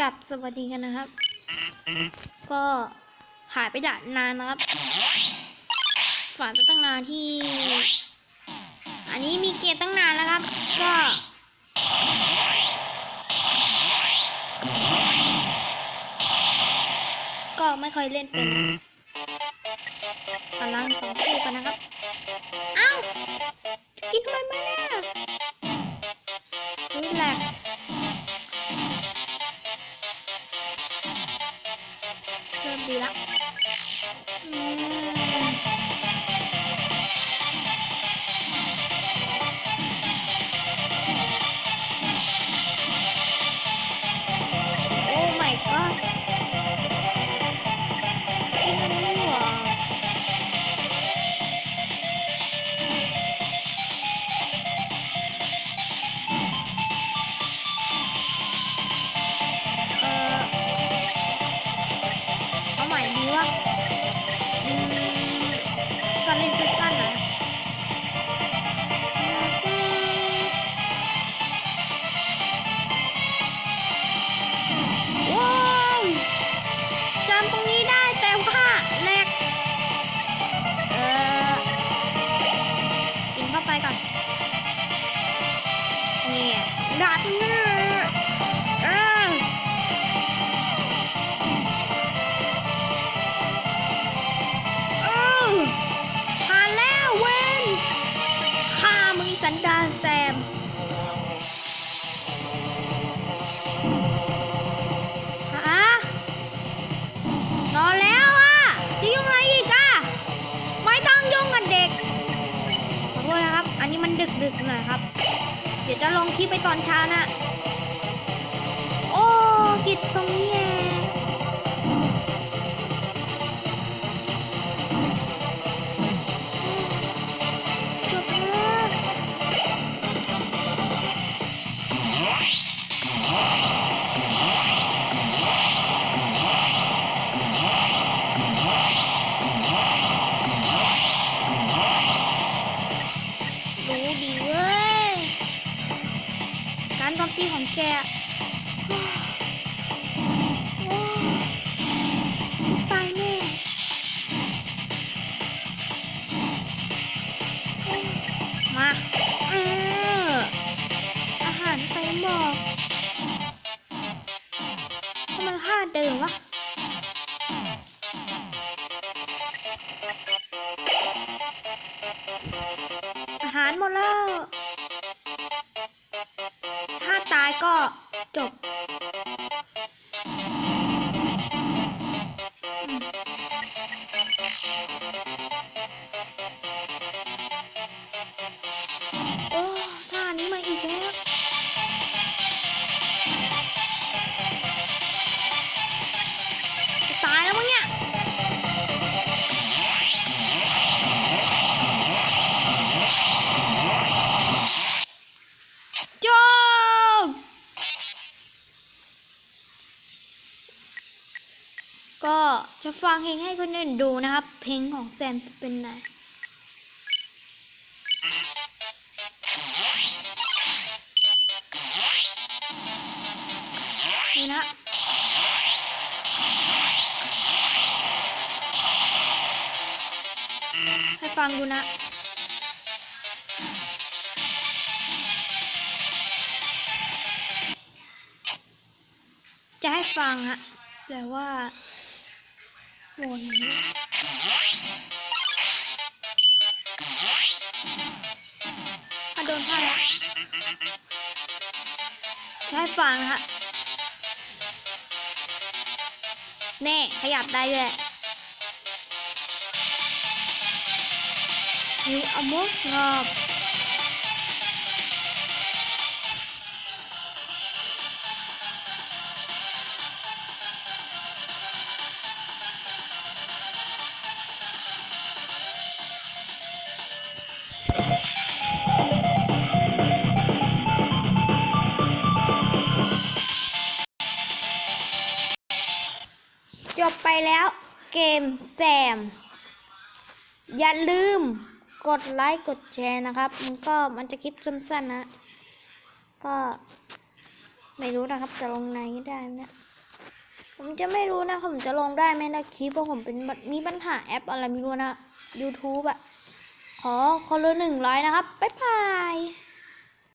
กับสวัสดีกันนะครับ ก็หายไปดานนานนะครับฝันตั้งนานที่ อันนี้มีเกียร์ตั้งนานแล้วครับ ก็ก็ไม่ค่อยเล่นเป็นกำลังสองคู่กันนะครับ เอ้าจะกินทำไมมาเเนี่ยดัดเนื้อออเอผ่านแล้วเวนขามึงสันดานแซม ฮะรอแล้วอะ จะยุ่งอะไรอีกอะ ไม่ต้องยุ่งกับเด็กขอโทษนะครับ อันนี้มันดึกดึกๆหน่อยครับ เดี๋ยวจะลงคลิปไปตอนเช้านะ โอ้กิดตรงนี้เอง การโจมตีของแกตายแน่มาเอออาหารไปหมอกทำไมค่าเดิมวะอาหารหมดแล้วายก็จบ จะฟังเพลงให้คนอื่นดูนะครับ เพลงของแซมเป็นไงนี่นะให้ฟังดูนะจะให้ฟังฮะแต่ว่า โวนถ้าโดนท่าแล้วจะให้ฟังฮะเน่ขยับได้ด้วยนี่เอามุกงอบ แล้วเกมแซม อย่าลืมกดไลค์กดแชร์นะครับ มันก็มันจะคลิปสั้นๆนะ ก็ไม่รู้นะครับจะลงไหนได้นะผมจะไม่รู้นะผมจะลงได้ไหมนะคลิปเพราะผมเป็นมีปัญหาแอปอะไรไม่รู้นะ YouTube อะขอคนละหนึ่งไลค์นะครับ บ๊ายบาย